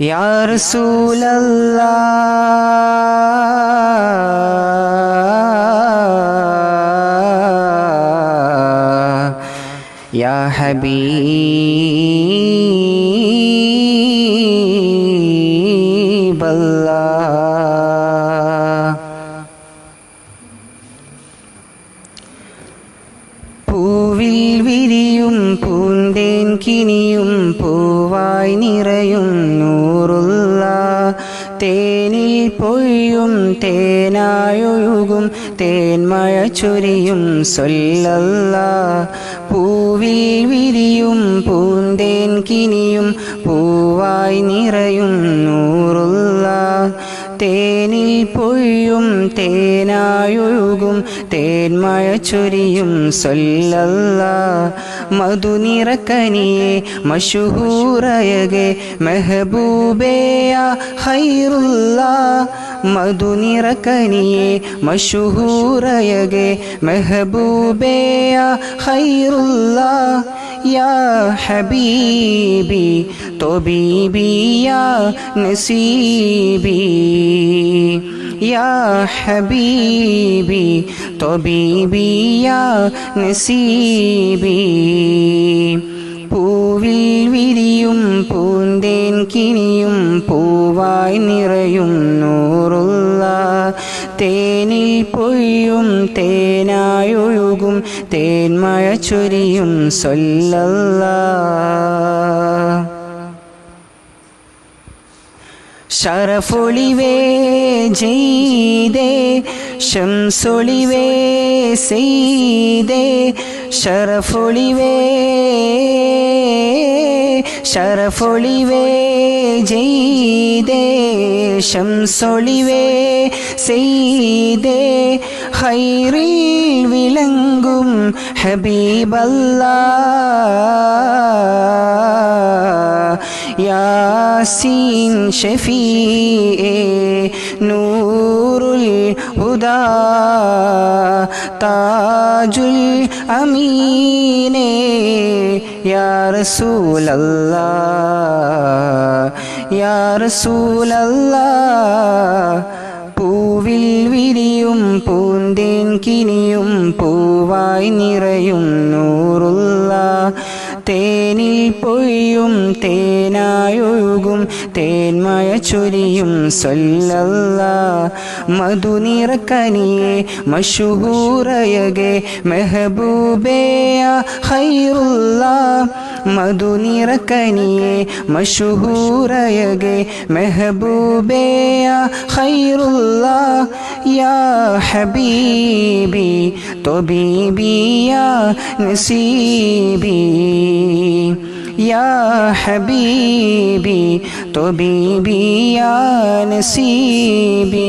يا رسول الله يا حبيب. കിനിയും പൂവായി നിറയും നൂറുള്ള തേനിൽ പൊയ്യും തേനായൊഴുകും തേന്മഴ ചൊരിയും സൊല്ലല്ല. പൂവിൽ വിരിയും പൂന്തേൻ കിനിയും പൂവായി നിറയും നൂറുള്ള തേനിൽ പൊയ്യും തേനായൊഴുകും തേന്മഴ ചൊരിയും സൊല്ലല്ല. مدنی رکنی مشہور گے محبوبیا خیر اللہ مدنی رکنی مشہور گے محبوبیا خیر اللہ یا حبیبی تو بیبی یا نصیبی يا حبيبي طبيبي يا نسيبي പൂവിൽ വിരിയും പൂന്തേൻ കിനിയും പൂവായി നിറയും നൂറുള്ള തേനിൽ പൊയ്യും തേനായൊഴുകും തേന്മഴ ചൊരിയും സൊല്ലല്ല ஷரஃபொழிவே ஜெய்தே ஷம்சொழிவே செய்தே ஷரஃபொழிவே ஷரஃபொழிவே ஜெய்தே ஷம்சொழிவே செய்தே. ஹைரில் விளங்கும் ஹபீபல்லா யாசி ഷഫീഎ നൂറുൽ ഹുദാ താജുൽ അമീനെ യാ റസൂലല്ലാ യാ റസൂലല്ലാ പൂവിൽ വിരിയും പൂന്തേൻ കിനിയും പൂവായി നിറയും നൂറുള്ള തേനിൽ പൊയ്യും തേനായൊഴുകും തേന്മയ ചൊരിയും സൊല്ലല്ല. മധുനിറക്കനിയെ മഷുഹൂറയകെ മെഹബൂബേയ ഹൈറുള്ള മധുനിറക്കനിയെ മഷുഹൂറയകെ മെഹബൂബേയ ഹൈറുള്ള یا حبیبی تو بیبی یا نصیبی۔ یا حبیبی تو بیبی یا نصیبی۔